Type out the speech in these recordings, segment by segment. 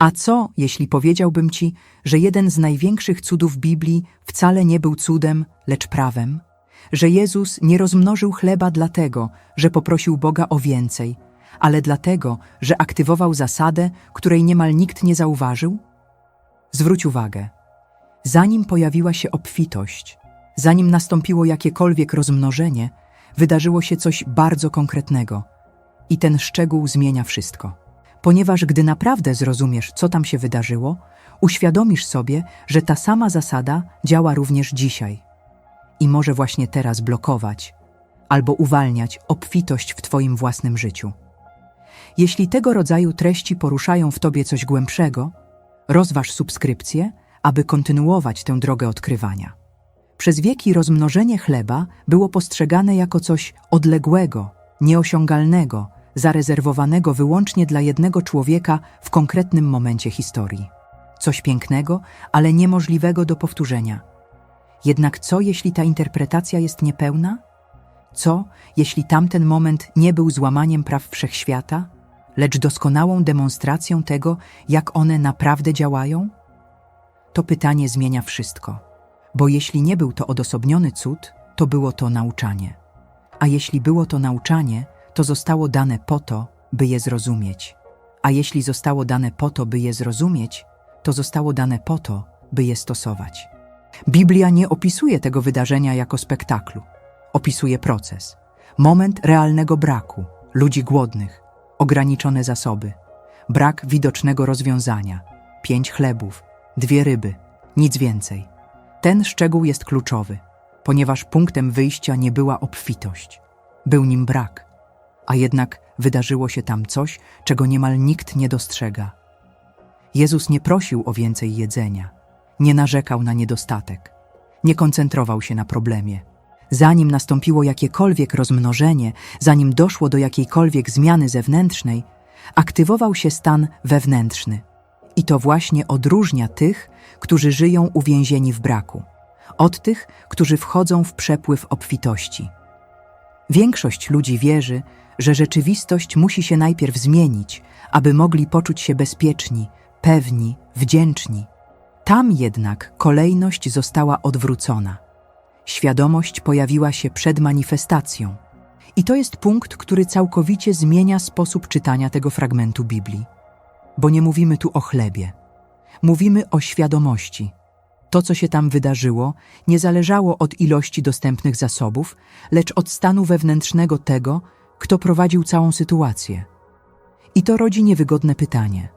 A co, jeśli powiedziałbym ci, że jeden z największych cudów Biblii wcale nie był cudem, lecz prawem? Że Jezus nie rozmnożył chleba dlatego, że poprosił Boga o więcej, ale dlatego, że aktywował zasadę, której niemal nikt nie zauważył? Zwróć uwagę. Zanim pojawiła się obfitość, zanim nastąpiło jakiekolwiek rozmnożenie, wydarzyło się coś bardzo konkretnego. I ten szczegół zmienia wszystko. Ponieważ gdy naprawdę zrozumiesz, co tam się wydarzyło, uświadomisz sobie, że ta sama zasada działa również dzisiaj. I może właśnie teraz blokować albo uwalniać obfitość w Twoim własnym życiu. Jeśli tego rodzaju treści poruszają w Tobie coś głębszego, rozważ subskrypcję, aby kontynuować tę drogę odkrywania. Przez wieki rozmnożenie chleba było postrzegane jako coś odległego, nieosiągalnego, zarezerwowanego wyłącznie dla jednego człowieka w konkretnym momencie historii. Coś pięknego, ale niemożliwego do powtórzenia. Jednak co, jeśli ta interpretacja jest niepełna? Co, jeśli tamten moment nie był złamaniem praw wszechświata, lecz doskonałą demonstracją tego, jak one naprawdę działają? To pytanie zmienia wszystko, bo jeśli nie był to odosobniony cud, to było to nauczanie. A jeśli było to nauczanie, to zostało dane po to, by je zrozumieć. A jeśli zostało dane po to, by je zrozumieć, to zostało dane po to, by je stosować. Biblia nie opisuje tego wydarzenia jako spektaklu. Opisuje proces. Moment realnego braku, ludzi głodnych, ograniczone zasoby, brak widocznego rozwiązania, pięć chlebów, dwie ryby, nic więcej. Ten szczegół jest kluczowy, ponieważ punktem wyjścia nie była obfitość, był nim brak, a jednak wydarzyło się tam coś, czego niemal nikt nie dostrzega. Jezus nie prosił o więcej jedzenia, nie narzekał na niedostatek, nie koncentrował się na problemie. Zanim nastąpiło jakiekolwiek rozmnożenie, zanim doszło do jakiejkolwiek zmiany zewnętrznej, aktywował się stan wewnętrzny. I to właśnie odróżnia tych, którzy żyją uwięzieni w braku, od tych, którzy wchodzą w przepływ obfitości. Większość ludzi wierzy, że rzeczywistość musi się najpierw zmienić, aby mogli poczuć się bezpieczni, pewni, wdzięczni. Tam jednak kolejność została odwrócona. Świadomość pojawiła się przed manifestacją. I to jest punkt, który całkowicie zmienia sposób czytania tego fragmentu Biblii. Bo nie mówimy tu o chlebie. Mówimy o świadomości. To, co się tam wydarzyło, nie zależało od ilości dostępnych zasobów, lecz od stanu wewnętrznego tego, kto prowadził całą sytuację. I to rodzi niewygodne pytanie: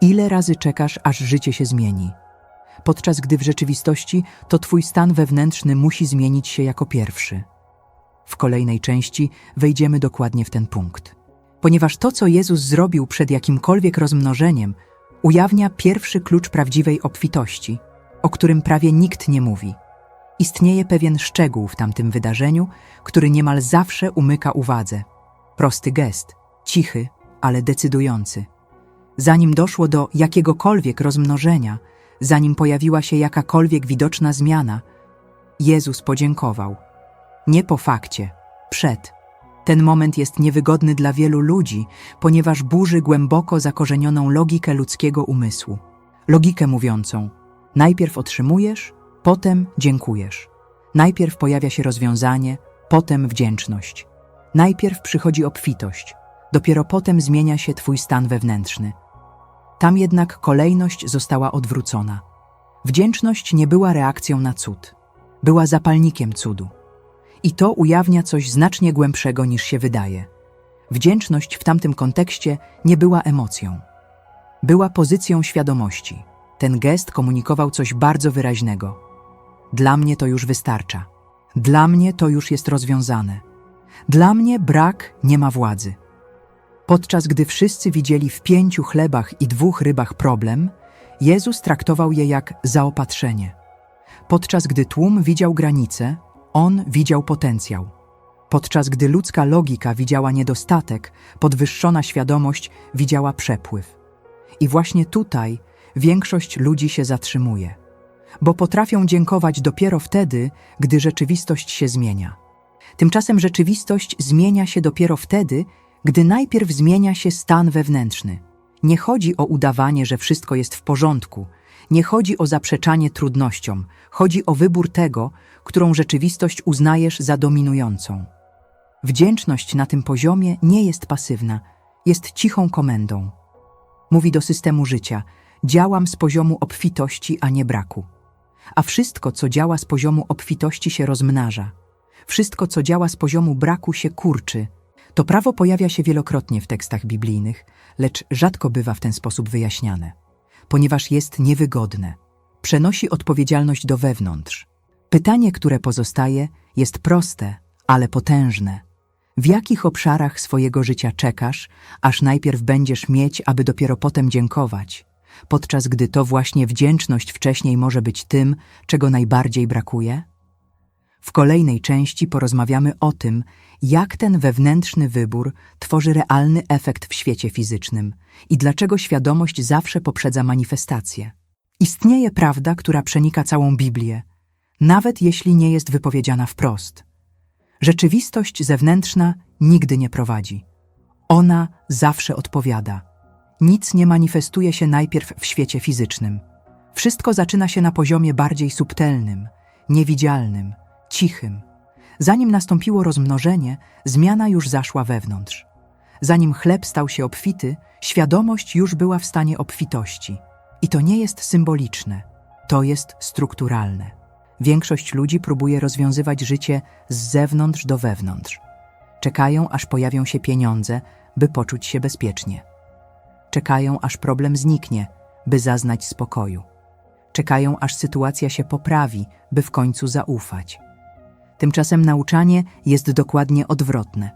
ile razy czekasz, aż życie się zmieni? Podczas gdy w rzeczywistości to twój stan wewnętrzny musi zmienić się jako pierwszy. W kolejnej części wejdziemy dokładnie w ten punkt. Ponieważ to, co Jezus zrobił przed jakimkolwiek rozmnożeniem, ujawnia pierwszy klucz prawdziwej obfitości, o którym prawie nikt nie mówi. Istnieje pewien szczegół w tamtym wydarzeniu, który niemal zawsze umyka uwadze. Prosty gest, cichy, ale decydujący. Zanim doszło do jakiegokolwiek rozmnożenia, zanim pojawiła się jakakolwiek widoczna zmiana, Jezus podziękował. Nie po fakcie, przed. Ten moment jest niewygodny dla wielu ludzi, ponieważ burzy głęboko zakorzenioną logikę ludzkiego umysłu. Logikę mówiącą: najpierw otrzymujesz, potem dziękujesz. Najpierw pojawia się rozwiązanie, potem wdzięczność. Najpierw przychodzi obfitość, dopiero potem zmienia się Twój stan wewnętrzny. Tam jednak kolejność została odwrócona. Wdzięczność nie była reakcją na cud, była zapalnikiem cudu. I to ujawnia coś znacznie głębszego niż się wydaje. Wdzięczność w tamtym kontekście nie była emocją. Była pozycją świadomości. Ten gest komunikował coś bardzo wyraźnego. Dla mnie to już wystarcza. Dla mnie to już jest rozwiązane. Dla mnie brak nie ma władzy. Podczas gdy wszyscy widzieli w pięciu chlebach i dwóch rybach problem, Jezus traktował je jak zaopatrzenie. Podczas gdy tłum widział granice, on widział potencjał. Podczas gdy ludzka logika widziała niedostatek, podwyższona świadomość widziała przepływ. I właśnie tutaj większość ludzi się zatrzymuje, bo potrafią dziękować dopiero wtedy, gdy rzeczywistość się zmienia. Tymczasem rzeczywistość zmienia się dopiero wtedy, gdy najpierw zmienia się stan wewnętrzny. Nie chodzi o udawanie, że wszystko jest w porządku. Nie chodzi o zaprzeczanie trudnościom. Chodzi o wybór tego, którą rzeczywistość uznajesz za dominującą. Wdzięczność na tym poziomie nie jest pasywna, jest cichą komendą. Mówi do systemu życia: działam z poziomu obfitości, a nie braku. A wszystko, co działa z poziomu obfitości, się rozmnaża. Wszystko, co działa z poziomu braku, się kurczy. To prawo pojawia się wielokrotnie w tekstach biblijnych, lecz rzadko bywa w ten sposób wyjaśniane, ponieważ jest niewygodne. Przenosi odpowiedzialność do wewnątrz. Pytanie, które pozostaje, jest proste, ale potężne. W jakich obszarach swojego życia czekasz, aż najpierw będziesz mieć, aby dopiero potem dziękować, podczas gdy to właśnie wdzięczność wcześniej może być tym, czego najbardziej brakuje? W kolejnej części porozmawiamy o tym, jak ten wewnętrzny wybór tworzy realny efekt w świecie fizycznym i dlaczego świadomość zawsze poprzedza manifestację. Istnieje prawda, która przenika całą Biblię, nawet jeśli nie jest wypowiedziana wprost. Rzeczywistość zewnętrzna nigdy nie prowadzi. Ona zawsze odpowiada. Nic nie manifestuje się najpierw w świecie fizycznym. Wszystko zaczyna się na poziomie bardziej subtelnym, niewidzialnym, cichym. Zanim nastąpiło rozmnożenie, zmiana już zaszła wewnątrz. Zanim chleb stał się obfity, świadomość już była w stanie obfitości. I to nie jest symboliczne, to jest strukturalne. Większość ludzi próbuje rozwiązywać życie z zewnątrz do wewnątrz. Czekają, aż pojawią się pieniądze, by poczuć się bezpiecznie. Czekają, aż problem zniknie, by zaznać spokoju. Czekają, aż sytuacja się poprawi, by w końcu zaufać. Tymczasem nauczanie jest dokładnie odwrotne.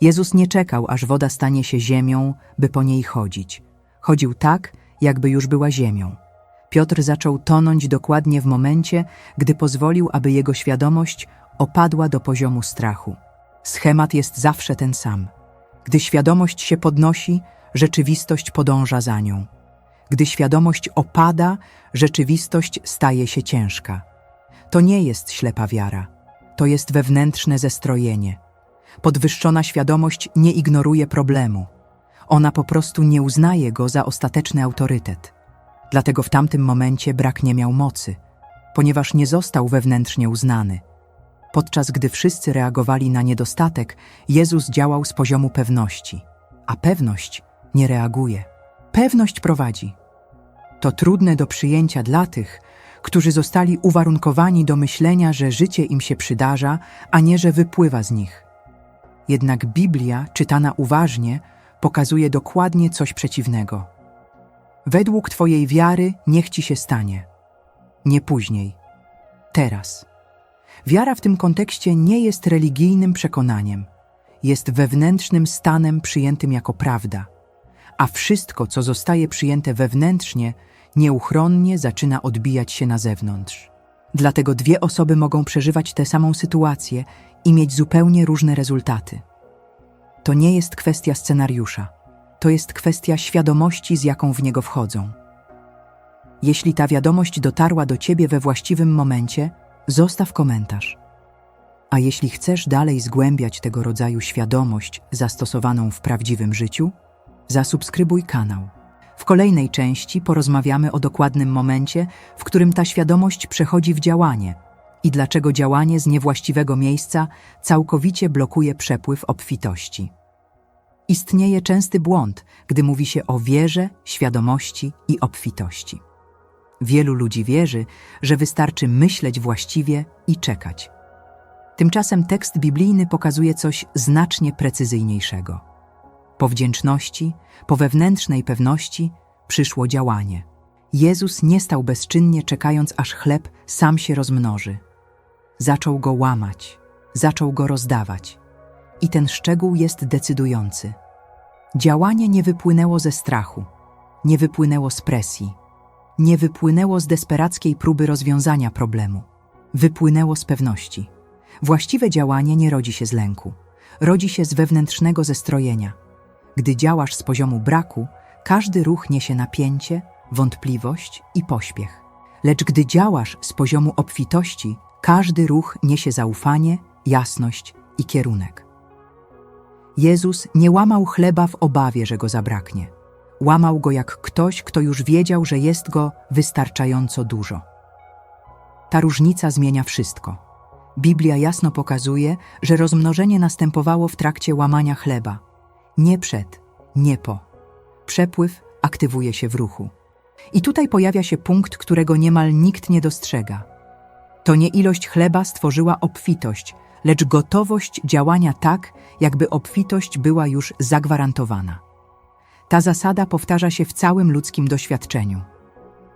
Jezus nie czekał, aż woda stanie się ziemią, by po niej chodzić. Chodził tak, jakby już była ziemią. Piotr zaczął tonąć dokładnie w momencie, gdy pozwolił, aby jego świadomość opadła do poziomu strachu. Schemat jest zawsze ten sam. Gdy świadomość się podnosi, rzeczywistość podąża za nią. Gdy świadomość opada, rzeczywistość staje się ciężka. To nie jest ślepa wiara, to jest wewnętrzne zestrojenie. Podwyższona świadomość nie ignoruje problemu. Ona po prostu nie uznaje go za ostateczny autorytet. Dlatego w tamtym momencie brak nie miał mocy, ponieważ nie został wewnętrznie uznany. Podczas gdy wszyscy reagowali na niedostatek, Jezus działał z poziomu pewności, a pewność nie reaguje. Pewność prowadzi. To trudne do przyjęcia dla tych, którzy zostali uwarunkowani do myślenia, że życie im się przydarza, a nie że wypływa z nich. Jednak Biblia, czytana uważnie, pokazuje dokładnie coś przeciwnego. Według Twojej wiary niech Ci się stanie. Nie później. Teraz. Wiara w tym kontekście nie jest religijnym przekonaniem, jest wewnętrznym stanem przyjętym jako prawda, a wszystko, co zostaje przyjęte wewnętrznie, nieuchronnie zaczyna odbijać się na zewnątrz. Dlatego dwie osoby mogą przeżywać tę samą sytuację i mieć zupełnie różne rezultaty. To nie jest kwestia scenariusza, to jest kwestia świadomości, z jaką w niego wchodzą. Jeśli ta wiadomość dotarła do ciebie we właściwym momencie, zostaw komentarz. A jeśli chcesz dalej zgłębiać tego rodzaju świadomość zastosowaną w prawdziwym życiu, zasubskrybuj kanał. W kolejnej części porozmawiamy o dokładnym momencie, w którym ta świadomość przechodzi w działanie i dlaczego działanie z niewłaściwego miejsca całkowicie blokuje przepływ obfitości. Istnieje częsty błąd, gdy mówi się o wierze, świadomości i obfitości. Wielu ludzi wierzy, że wystarczy myśleć właściwie i czekać. Tymczasem tekst biblijny pokazuje coś znacznie precyzyjniejszego. Po wdzięczności, po wewnętrznej pewności przyszło działanie. Jezus nie stał bezczynnie czekając, aż chleb sam się rozmnoży. Zaczął go łamać, zaczął go rozdawać. I ten szczegół jest decydujący. Działanie nie wypłynęło ze strachu, nie wypłynęło z presji, nie wypłynęło z desperackiej próby rozwiązania problemu. Wypłynęło z pewności. Właściwe działanie nie rodzi się z lęku, rodzi się z wewnętrznego zestrojenia – gdy działasz z poziomu braku, każdy ruch niesie napięcie, wątpliwość i pośpiech. Lecz gdy działasz z poziomu obfitości, każdy ruch niesie zaufanie, jasność i kierunek. Jezus nie łamał chleba w obawie, że go zabraknie. łamał go jak ktoś, kto już wiedział, że jest go wystarczająco dużo. Ta różnica zmienia wszystko. Biblia jasno pokazuje, że rozmnożenie następowało w trakcie łamania chleba. Nie przed, nie po. Przepływ aktywuje się w ruchu. I tutaj pojawia się punkt, którego niemal nikt nie dostrzega. To nie ilość chleba stworzyła obfitość, lecz gotowość działania tak, jakby obfitość była już zagwarantowana. Ta zasada powtarza się w całym ludzkim doświadczeniu.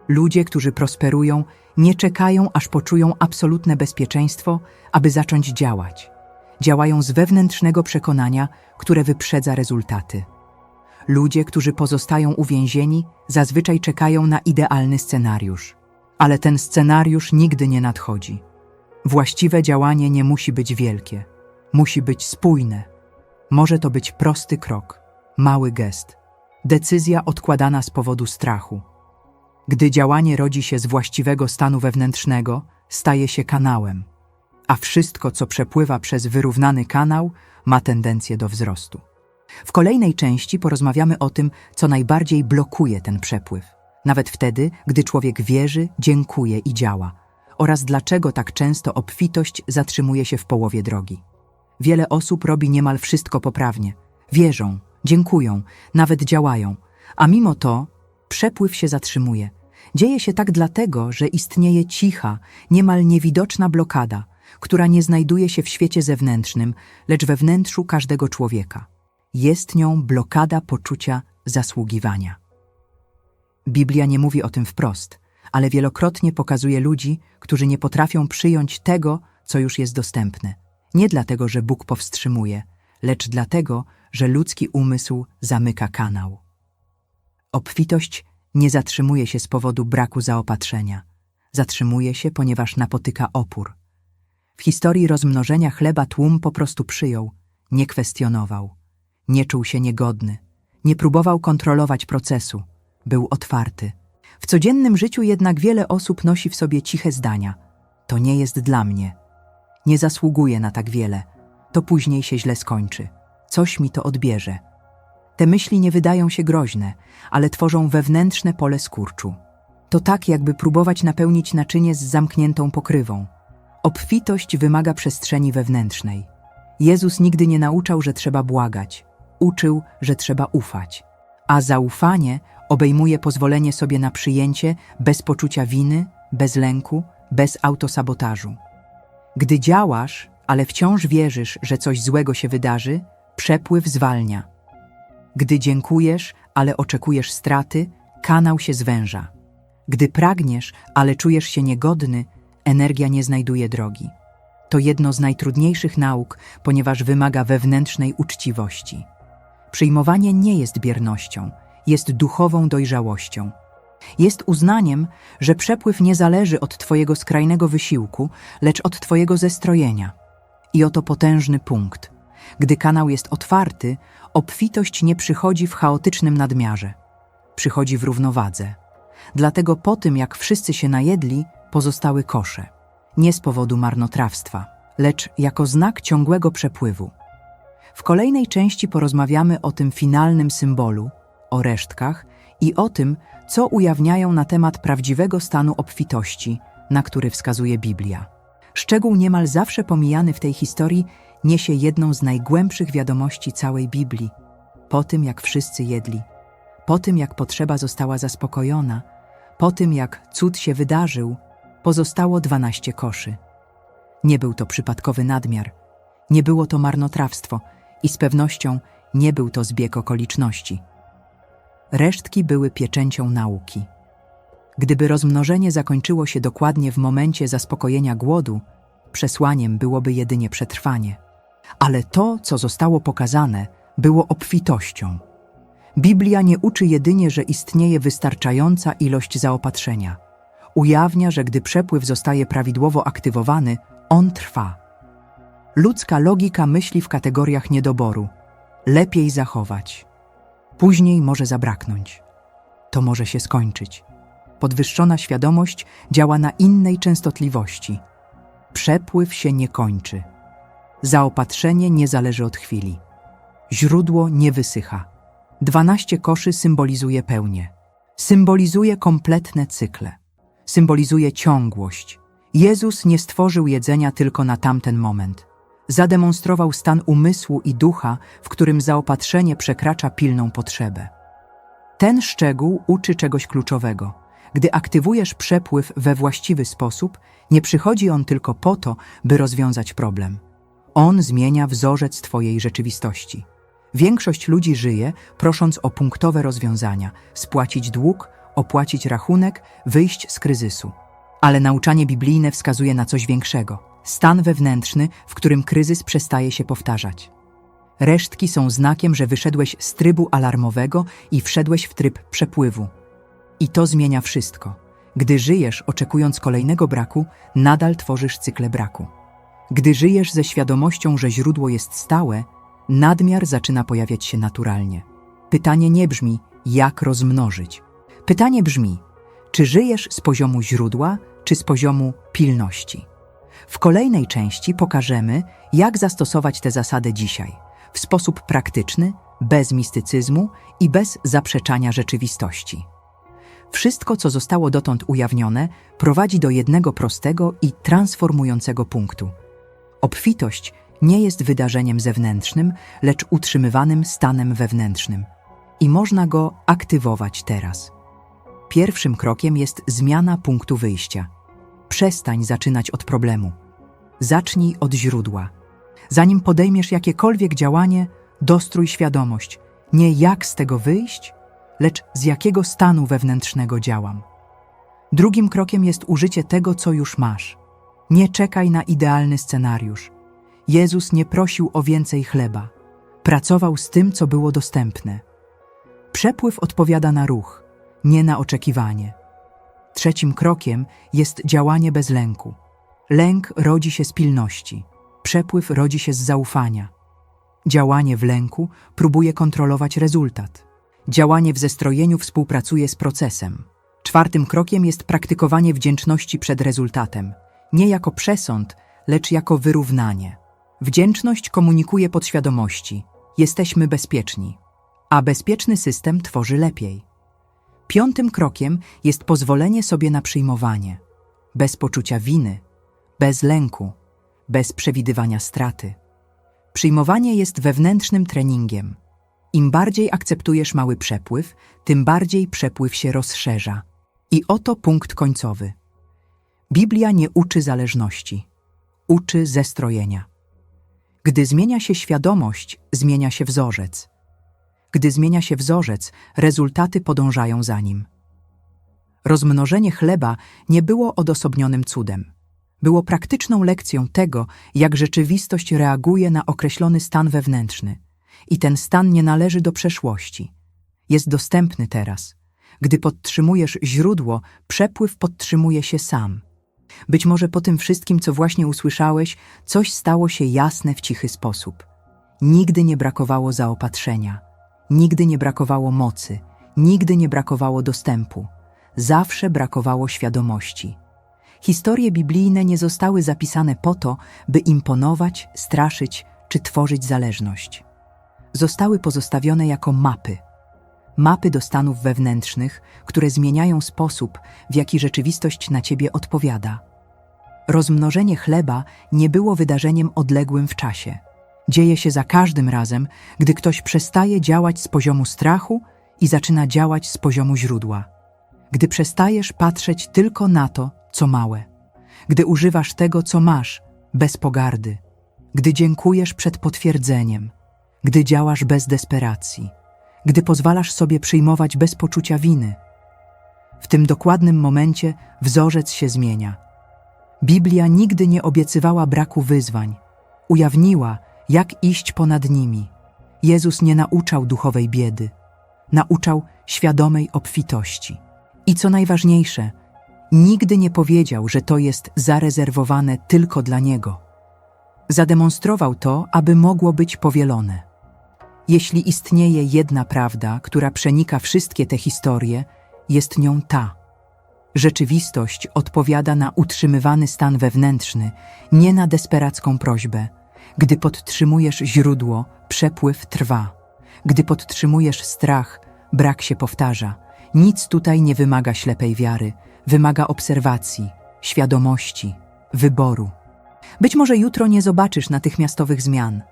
Ludzie, którzy prosperują, nie czekają, aż poczują absolutne bezpieczeństwo, aby zacząć działać. Działają z wewnętrznego przekonania, które wyprzedza rezultaty. Ludzie, którzy pozostają uwięzieni, zazwyczaj czekają na idealny scenariusz. Ale ten scenariusz nigdy nie nadchodzi. Właściwe działanie nie musi być wielkie, musi być spójne. Może to być prosty krok, mały gest, decyzja odkładana z powodu strachu. Gdy działanie rodzi się z właściwego stanu wewnętrznego, staje się kanałem, a wszystko, co przepływa przez wyrównany kanał, ma tendencję do wzrostu. W kolejnej części porozmawiamy o tym, co najbardziej blokuje ten przepływ, nawet wtedy, gdy człowiek wierzy, dziękuje i działa, oraz dlaczego tak często obfitość zatrzymuje się w połowie drogi. Wiele osób robi niemal wszystko poprawnie. Wierzą, dziękują, nawet działają, a mimo to przepływ się zatrzymuje. Dzieje się tak dlatego, że istnieje cicha, niemal niewidoczna blokada, która nie znajduje się w świecie zewnętrznym, lecz we wnętrzu każdego człowieka. Jest nią blokada poczucia zasługiwania. Biblia nie mówi o tym wprost, ale wielokrotnie pokazuje ludzi, którzy nie potrafią przyjąć tego, co już jest dostępne. Nie dlatego, że Bóg powstrzymuje, lecz dlatego, że ludzki umysł zamyka kanał. Obfitość nie zatrzymuje się z powodu braku zaopatrzenia. Zatrzymuje się, ponieważ napotyka opór. W historii rozmnożenia chleba tłum po prostu przyjął, nie kwestionował. Nie czuł się niegodny, nie próbował kontrolować procesu, był otwarty. W codziennym życiu jednak wiele osób nosi w sobie ciche zdania. To nie jest dla mnie. Nie zasługuję na tak wiele. To później się źle skończy. Coś mi to odbierze. Te myśli nie wydają się groźne, ale tworzą wewnętrzne pole skurczu. To tak, jakby próbować napełnić naczynie z zamkniętą pokrywą. Obfitość wymaga przestrzeni wewnętrznej. Jezus nigdy nie nauczał, że trzeba błagać. Uczył, że trzeba ufać. A zaufanie obejmuje pozwolenie sobie na przyjęcie bez poczucia winy, bez lęku, bez autosabotażu. Gdy działasz, ale wciąż wierzysz, że coś złego się wydarzy, przepływ zwalnia. Gdy dziękujesz, ale oczekujesz straty, kanał się zwęża. Gdy pragniesz, ale czujesz się niegodny, energia nie znajduje drogi. To jedno z najtrudniejszych nauk, ponieważ wymaga wewnętrznej uczciwości. Przyjmowanie nie jest biernością, jest duchową dojrzałością. Jest uznaniem, że przepływ nie zależy od Twojego skrajnego wysiłku, lecz od Twojego zestrojenia. I oto potężny punkt. Gdy kanał jest otwarty, obfitość nie przychodzi w chaotycznym nadmiarze. Przychodzi w równowadze. Dlatego po tym, jak wszyscy się najedli, pozostały kosze. Nie z powodu marnotrawstwa, lecz jako znak ciągłego przepływu. W kolejnej części porozmawiamy o tym finalnym symbolu, o resztkach i o tym, co ujawniają na temat prawdziwego stanu obfitości, na który wskazuje Biblia. Szczegół niemal zawsze pomijany w tej historii niesie jedną z najgłębszych wiadomości całej Biblii. Po tym, jak wszyscy jedli, po tym, jak potrzeba została zaspokojona, po tym, jak cud się wydarzył, pozostało dwanaście koszy. Nie był to przypadkowy nadmiar, nie było to marnotrawstwo i z pewnością nie był to zbieg okoliczności. Resztki były pieczęcią nauki. Gdyby rozmnożenie zakończyło się dokładnie w momencie zaspokojenia głodu, przesłaniem byłoby jedynie przetrwanie. Ale to, co zostało pokazane, było obfitością. Biblia nie uczy jedynie, że istnieje wystarczająca ilość zaopatrzenia. Ujawnia, że gdy przepływ zostaje prawidłowo aktywowany, on trwa. Ludzka logika myśli w kategoriach niedoboru. Lepiej zachować. Później może zabraknąć. To może się skończyć. Podwyższona świadomość działa na innej częstotliwości. Przepływ się nie kończy. Zaopatrzenie nie zależy od chwili. Źródło nie wysycha. Dwanaście koszy symbolizuje pełnię. Symbolizuje kompletne cykle. Symbolizuje ciągłość. Jezus nie stworzył jedzenia tylko na tamten moment. Zademonstrował stan umysłu i ducha, w którym zaopatrzenie przekracza pilną potrzebę. Ten szczegół uczy czegoś kluczowego. Gdy aktywujesz przepływ we właściwy sposób, nie przychodzi on tylko po to, by rozwiązać problem. On zmienia wzorzec Twojej rzeczywistości. Większość ludzi żyje, prosząc o punktowe rozwiązania, spłacić dług, opłacić rachunek, wyjść z kryzysu. Ale nauczanie biblijne wskazuje na coś większego stan wewnętrzny, w którym kryzys przestaje się powtarzać. Resztki są znakiem, że wyszedłeś z trybu alarmowego i wszedłeś w tryb przepływu. I to zmienia wszystko. Gdy żyjesz oczekując kolejnego braku, nadal tworzysz cykle braku. Gdy żyjesz ze świadomością, że źródło jest stałe, nadmiar zaczyna pojawiać się naturalnie. Pytanie nie brzmi, jak rozmnożyć. Pytanie brzmi, czy żyjesz z poziomu źródła, czy z poziomu pilności. W kolejnej części pokażemy, jak zastosować te zasady dzisiaj w sposób praktyczny, bez mistycyzmu i bez zaprzeczania rzeczywistości. Wszystko, co zostało dotąd ujawnione, prowadzi do jednego prostego i transformującego punktu. Obfitość nie jest wydarzeniem zewnętrznym, lecz utrzymywanym stanem wewnętrznym. I można go aktywować teraz. Pierwszym krokiem jest zmiana punktu wyjścia. Przestań zaczynać od problemu. Zacznij od źródła. Zanim podejmiesz jakiekolwiek działanie, dostrój świadomość nie jak z tego wyjść, lecz z jakiego stanu wewnętrznego działam. Drugim krokiem jest użycie tego, co już masz. Nie czekaj na idealny scenariusz. Jezus nie prosił o więcej chleba. Pracował z tym, co było dostępne. Przepływ odpowiada na ruch, nie na oczekiwanie. Trzecim krokiem jest działanie bez lęku. Lęk rodzi się z pilności, przepływ rodzi się z zaufania. Działanie w lęku próbuje kontrolować rezultat. Działanie w zestrojeniu współpracuje z procesem. Czwartym krokiem jest praktykowanie wdzięczności przed rezultatem, nie jako przesąd, lecz jako wyrównanie. Wdzięczność komunikuje podświadomości: jesteśmy bezpieczni, a bezpieczny system tworzy lepiej. Piątym krokiem jest pozwolenie sobie na przyjmowanie, bez poczucia winy, bez lęku, bez przewidywania straty. Przyjmowanie jest wewnętrznym treningiem. Im bardziej akceptujesz mały przepływ, tym bardziej przepływ się rozszerza. I oto punkt końcowy. Biblia nie uczy zależności, uczy zestrojenia. Gdy zmienia się świadomość, zmienia się wzorzec. Gdy zmienia się wzorzec, rezultaty podążają za nim. Rozmnożenie chleba nie było odosobnionym cudem. Było praktyczną lekcją tego, jak rzeczywistość reaguje na określony stan wewnętrzny. I ten stan nie należy do przeszłości. Jest dostępny teraz. Gdy podtrzymujesz źródło, przepływ podtrzymuje się sam. Być może po tym wszystkim, co właśnie usłyszałeś, coś stało się jasne w cichy sposób. Nigdy nie brakowało zaopatrzenia, nigdy nie brakowało mocy, nigdy nie brakowało dostępu, zawsze brakowało świadomości. Historie biblijne nie zostały zapisane po to, by imponować, straszyć czy tworzyć zależność. Zostały pozostawione jako mapy. Mapy do stanów wewnętrznych, które zmieniają sposób, w jaki rzeczywistość na ciebie odpowiada. Rozmnożenie chleba nie było wydarzeniem odległym w czasie. Dzieje się za każdym razem, gdy ktoś przestaje działać z poziomu strachu i zaczyna działać z poziomu źródła. Gdy przestajesz patrzeć tylko na to, co małe, gdy używasz tego, co masz, bez pogardy, gdy dziękujesz przed potwierdzeniem, gdy działasz bez desperacji, gdy pozwalasz sobie przyjmować bez poczucia winy. W tym dokładnym momencie wzorzec się zmienia. Biblia nigdy nie obiecywała braku wyzwań, ujawniła, jak iść ponad nimi. Jezus nie nauczał duchowej biedy, nauczał świadomej obfitości. I co najważniejsze, Nigdy nie powiedział, że to jest zarezerwowane tylko dla niego. Zademonstrował to, aby mogło być powielone. Jeśli istnieje jedna prawda, która przenika wszystkie te historie, jest nią ta. Rzeczywistość odpowiada na utrzymywany stan wewnętrzny, nie na desperacką prośbę. Gdy podtrzymujesz źródło, przepływ trwa. Gdy podtrzymujesz strach, brak się powtarza. Nic tutaj nie wymaga ślepej wiary, wymaga obserwacji, świadomości, wyboru. Być może jutro nie zobaczysz natychmiastowych zmian,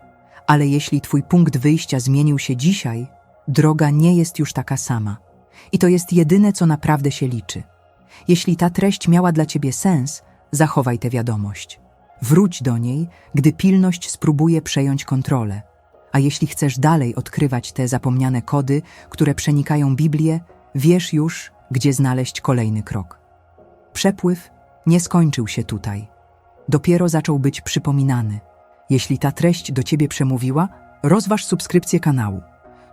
ale jeśli twój punkt wyjścia zmienił się dzisiaj, droga nie jest już taka sama. I to jest jedyne, co naprawdę się liczy. Jeśli ta treść miała dla ciebie sens, zachowaj tę wiadomość. Wróć do niej, gdy pilność spróbuje przejąć kontrolę. A jeśli chcesz dalej odkrywać te zapomniane kody, które przenikają Biblię, wiesz już, gdzie znaleźć kolejny krok. Przepływ nie skończył się tutaj. Dopiero zaczął być przypominany. Jeśli ta treść do ciebie przemówiła, rozważ subskrypcję kanału.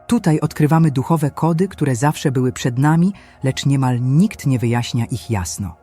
Tutaj odkrywamy duchowe kody, które zawsze były przed nami, lecz niemal nikt nie wyjaśnia ich jasno.